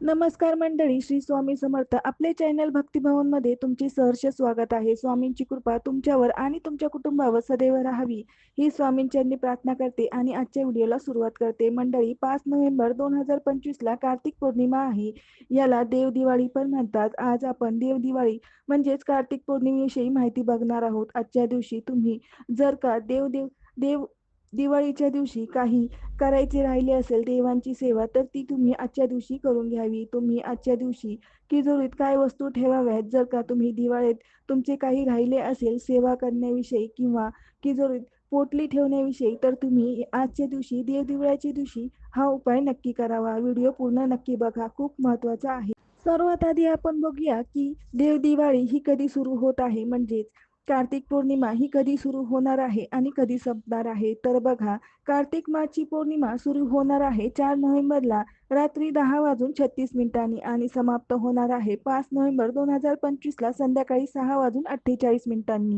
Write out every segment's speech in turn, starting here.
नमस्कार मंडळी श्री स्वामी समर्थ. आपले चॅनल भक्तिभवनमध्ये तुमचे सहर्ष स्वागत आहे. स्वामींची कृपा तुमच्यावर आणि तुमच्या कुटुंबावर सदैव राहावी. ही स्वामींच्यांनी प्रार्थना करते आणि आजच्या व्हिडिओला सुरुवात करते. मंडळी पाच नोव्हेंबर दोन हजार पंचवीस ला कार्तिक पौर्णिमा आहे. याला देव दिवाळी पण म्हणतात. आज आपण देव दिवाळी म्हणजेच कार्तिक पौर्णिमेविषयी माहिती बघणार आहोत. आजच्या दिवशी तुम्ही जर का देव देव देव दिवाळीच्या दिवशी काही करायचे राहिले असेल देवांची सेवा तर ती तुम्ही आजच्या दिवशी करून घ्यावी. तुम्ही आजच्या दिवशी तिजोरीत काय वस्तू ठेवाव्यात? जर का तुम्ही दिवाळीत तुमचे काही राहिले असेल सेवा करण्याविषयी किंवा तिजोरीत पोटली ठेवण्याविषयी तर तुम्ही आजच्या दिवशी देव दिवशी हा उपाय नक्की करावा. व्हिडिओ पूर्ण नक्की बघा. खूप महत्त्वाचा आहे. सर्वात आधी आपण बघूया की देव दिवाळी ही कधी सुरू होत आहे. म्हणजेच कार्तिक पौर्णिमा ही कधी सुरू होणार आहे आणि कधी संपणार आहे? तर बघा कार्तिक मासची पौर्णिमा सुरू होणार आहे चार नोव्हेंबरला रात्री दहा वाजून छत्तीस मिनिटांनी आणि समाप्त होणार आहे पाच नोव्हेंबर दोन हजार पंचवीसला संध्याकाळी सहा वाजून अठ्ठेचाळीस मिनिटांनी.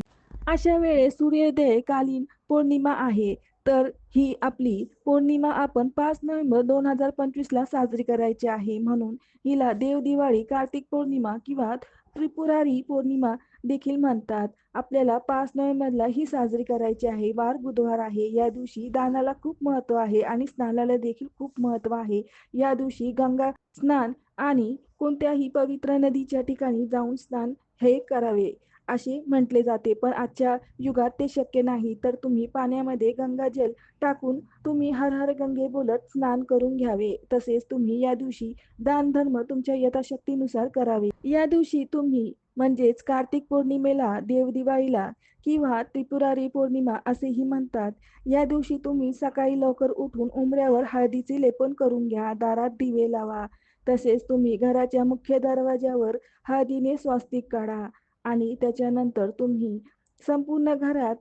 अशा वेळेस सूर्योदय कालीन पौर्णिमा आहे. तर ही आपली पौर्णिमा आपण पाच नोव्हेंबर दोन हजार पंचवीसला साजरी करायची आहे. म्हणून हिला देव दिवाळी कार्तिक पौर्णिमा किंवा त्रिपुरारी पौर्णिमा देखील म्हणतात. आपल्याला पाच नोव्हेंबरला ही साजरी करायची आहे. वार बुधवार आहे. या दिवशी दानाला खूप महत्त्व आहे आणि स्नानाला देखील खूप महत्त्व आहे. या दिवशी गंगा स्नान आणि कोणत्याही पवित्र नदीच्या ठिकाणी जाऊन स्नान हे करावे. असे म्हटले जाते. पण आजच्या युगात ते शक्य नाही. तर तुम्ही पाण्यामध्ये गंगाजल टाकून तुम्ही हर हर गंगे बोलत स्नान करून घ्यावे. तसेच तुम्ही या दिवशी दान धर्म तुमच्या यथाशक्तीनुसार करावे. या दिवशी तुम्ही म्हणजेच कार्तिक पौर्णिमेला देव दिवाळीला किंवा त्रिपुरारी पौर्णिमा असेही म्हणतात. या दिवशी तुम्ही सकाळी लवकर उठून उमऱ्यावर हळदीचे लेपन करून घ्या. दारात दिवे लावा. तसेच तुम्ही घराच्या मुख्य दरवाज्यावर हळदीने स्वास्तिक काढा. आणि त्याच्यानंतर तुम्ही संपूर्ण घरात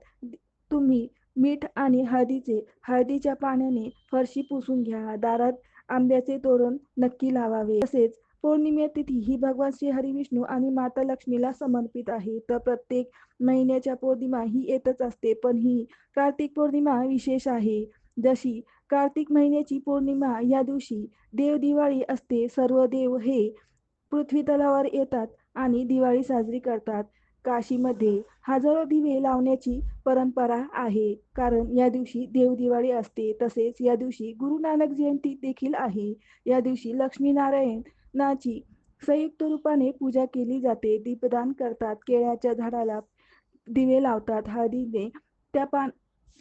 तुम्ही मीठ आणि हळदीचे हळदीच्या पाण्याने फरशी पुसून घ्या. दारात आंब्याचे तोरण नक्की लावावे. तसेच पौर्णिमे तिथी ही भगवान श्री हरिविष्णू आणि माता लक्ष्मीला समर्पित आहे. तर प्रत्येक महिन्याच्या पौर्णिमा ही येतच असते पण ही कार्तिक पौर्णिमा विशेष आहे. जशी कार्तिक महिन्याची पौर्णिमा या दिवशी देव दिवाळी असते सर्व देव हे पृथ्वी तलावर येतात. आणि दिवाळी साजरी करतात. काशीमध्ये हजारो दिवे लावण्याची परंपरा आहे. कारण या दिवशी देवदिवाळी असते. तसेच या दिवशी गुरु नानक जयंती देखील आहे. या दिवशी लक्ष्मीनारायणाची संयुक्त रूपाने पूजा केली जाते. दीपदान करतात. केळ्याच्या झाडाला दिवे लावतात. हळदीने त्या पान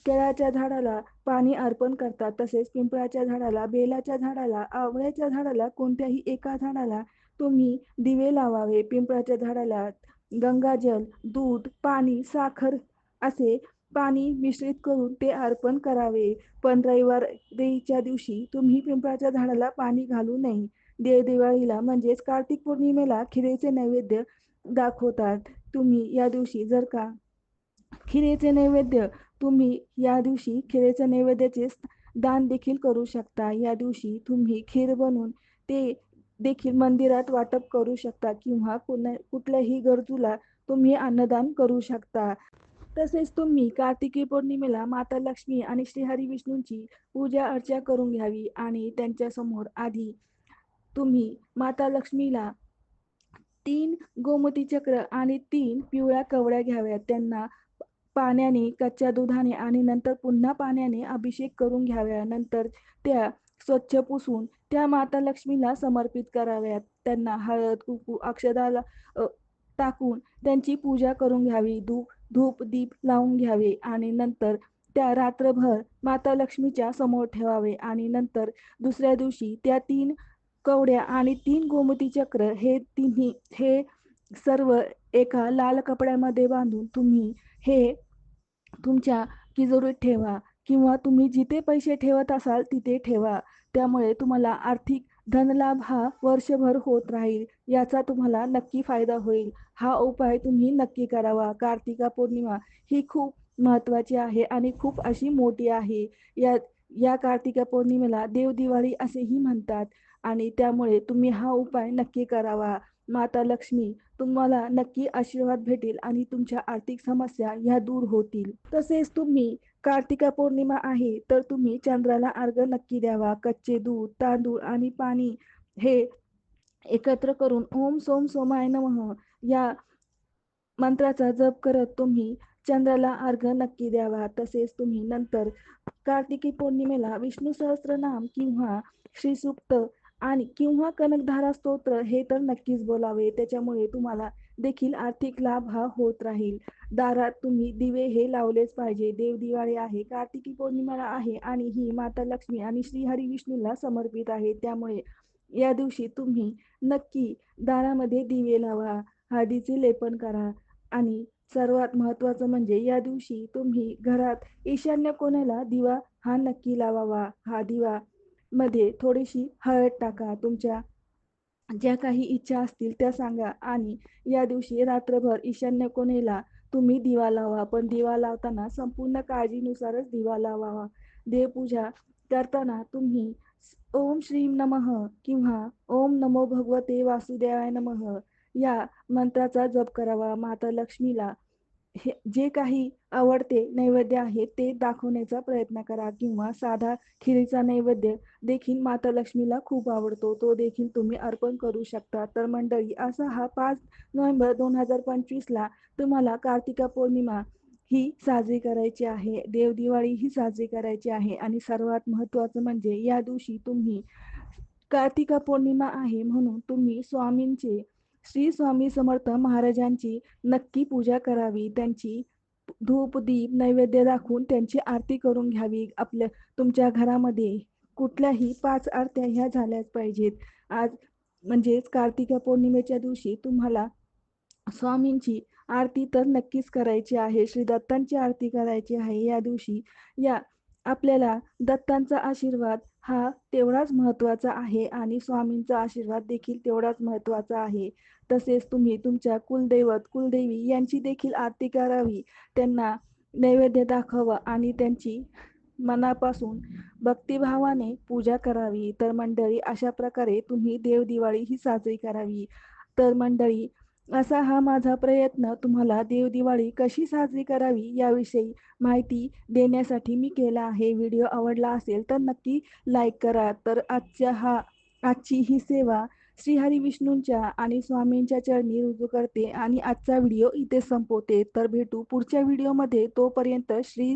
केळ्याच्या झाडाला पाणी अर्पण करतात. तसेच पिंपळाच्या झाडाला बेलाच्या झाडाला आवळ्याच्या झाडाला कोणत्याही एका झाडाला तुम्ही दिवे लावावे पिंपळाच्या झाडाला गंगाजल दूध पाणी साखर असे पाणी मिश्रित करून ते अर्पण करावे. पण रविवार देवीच्या दिवशी तुम्ही पिंपळाच्या झाडाला पाणी घालू नये. देव दिवाळीला म्हणजेच कार्तिक पौर्णिमेला खिरेचे नैवेद्य दाखवतात. तुम्ही या दिवशी जर का खिरेचे नैवेद्य तुम्ही या दिवशी खिरेच्या नैवेद्याचे दान देखील करू शकता. या दिवशी तुम्ही खीर बनवून ते देखील मंदिरात वाटप करू शकता किंवा कुठल्याही गरजूला तुम्ही अन्नदान करू शकता. तसेच तुम्ही कार्तिकी पौर्णिमेला माता लक्ष्मी आणि श्रीहरी विष्णूंची पूजा अर्चा करून घ्यावी आणि त्यांच्यासमोर आधी तुम्ही माता लक्ष्मीला तीन गोमती चक्र आणि तीन पिवळ्या कवड्या घ्याव्यात. त्यांना पाण्याने कच्च्या दुधाने आणि नंतर पुन्हा पाण्याने अभिषेक करून घ्याव्या. नंतर त्या स्वच्छ पुसून त्या माता लक्ष्मीला समर्पित कराव्यात. त्यांना हळद कुकू अक्षदाला टाकून त्यांची पूजा करून घ्यावी. धूप धूप दीप लावून घ्यावे आणि नंतर त्या रात्रभर माता लक्ष्मीच्या समोर ठेवावे आणि नंतर दुसऱ्या दिवशी त्या तीन कवड्या आणि तीन गोमती चक्र हे तिन्ही हे सर्व एका लाल कपड्यामध्ये बांधून तुम्ही हे तुमच्या तिजोरीत ठेवा किंवा तुम्ही जिथे पैसे ठेवत असाल तिथे ठेवा. त्यामुळे तुम्हाला आर्थिक धनलाभ हा वर्षभर होत राहील याचा तुम्हाला नक्की फायदा होईल. हा उपाय तुम्ही नक्की करावा. कार्तिका पौर्णिमा ही खूप महत्वाची आहे आणि खूप अशी मोठी आहे. या या कार्तिका पौर्णिमेला देव दिवाळी असेही म्हणतात. आणि त्यामुळे तुम्ही हा उपाय नक्की करावा. माता लक्ष्मी तुम्हाला नक्की आशीर्वाद भेटेल आणि तुमच्या आर्थिक समस्या ह्या दूर होतील. तसेच तुम्ही कार्तिका पौर्णिमा आहे तर तुम्ही चंद्राला अर्घ नक्की द्यावा. कच्चे दूध तांदूळ आणि पाणी हे एकत्र करून ओम सोम सोमाय नमः या मंत्राचा जप करत तुम्ही चंद्राला अर्घ नक्की द्यावा. तसेच तुम्ही नंतर कार्तिकी पौर्णिमेला विष्णू सहस्रनाम किंवा श्रीसूक्त आणि किंवा कनकधारा स्तोत्र हे तर नक्कीच बोलावे. त्याच्यामुळे तुम्हाला देखील आर्थिक लाभ हा होत राहील. दारात तुम्ही दिवे हे लावलेच पाहिजे. देव दिवाळी आहे कार्तिकी पौर्णिमा आहे आणि ही माता लक्ष्मी आणि श्रीहरी विष्णूला समर्पित आहे. त्यामुळे या दिवशी तुम्ही नक्की दारामध्ये दिवे लावा हळदीचे लेपन करा आणि सर्वात महत्त्वाचं म्हणजे या दिवशी तुम्ही घरात ईशान्य कोणाला दिवा हा नक्की लावावा. हा दिवा मध्ये थोडीशी हळद टाका. तुमच्या ज्या काही इच्छा असतील त्या सांगा. आणि या दिवशी रात्रभर ईशान्य कोणेला तुम्ही दिवा लावा. पण दिवा लावताना संपूर्ण काळजीनुसारच दिवा लावावा. देवपूजा करताना तुम्ही ओम श्रीम नमः किंवा ओम नमो भगवते वासुदेवाय नमः या मंत्राचा जप करावा. माता लक्ष्मीला हे जे काही आवडते नैवेद्य आहे ते दाखवण्याचा प्रयत्न करा किंवा साधा खिरीचा नैवेद्य देखील माता लक्ष्मीला खूप आवडतो. तो देखील तुम्ही अर्पण करू शकता. तर मंडळी असा हा पाच नोव्हेंबर दोन हजार पंचवीसला तुम्हाला कार्तिका पौर्णिमा ही साजरी करायची आहे. देव दिवाळी ही साजरी करायची आहे. आणि सर्वात महत्त्वाचं म्हणजे या दिवशी तुम्ही कार्तिका पौर्णिमा आहे म्हणून तुम्ही स्वामींचे श्री स्वामी समर्थ महाराजांची नक्की पूजा करावी. त्यांची धूप दीप नैवेद्य दाखवून त्यांची आरती करून घ्यावी. आपल्या तुमच्या घरामध्ये कुठल्याही पाच आरत्या ह्या झाल्याच पाहिजेत. आज म्हणजेच कार्तिका पौर्णिमेच्या दिवशी तुम्हाला स्वामींची आरती तर नक्कीच करायची आहे. श्री दत्तांची आरती करायची आहे. या दिवशी या आपल्याला दत्तांचा आशीर्वाद हा तेवढाच महत्त्वाचा आहे आणि स्वामींचा आशीर्वाद देखील तेवढाच महत्त्वाचा आहे. तसेच तुम्ही तुमच्या कुलदैवत कुलदेवी यांची देखील आरती करावी. त्यांना नैवेद्य दाखवा आणि त्यांची मनापासून भक्तिभावाने पूजा करावी. तर मंडळी अशा प्रकारे तुम्ही देवदिवाळी ही साजरी करावी. तर मंडळी असा हा माझा प्रयत्न तुम्हाला देवदिवाळी कशी साजरी करावी याविषयी माहिती देण्यासाठी मी केला आहे. व्हिडिओ आवडला असेल तर नक्की लाईक करा. तर आजच्या हा आजची ही सेवा श्रीहरी विष्णूंच्या आणि स्वामींच्या चरणी रुजू करते आणि आजचा व्हिडिओ इथे संपवते. तर भेटू पुढच्या व्हिडिओमध्ये. तोपर्यंत श्री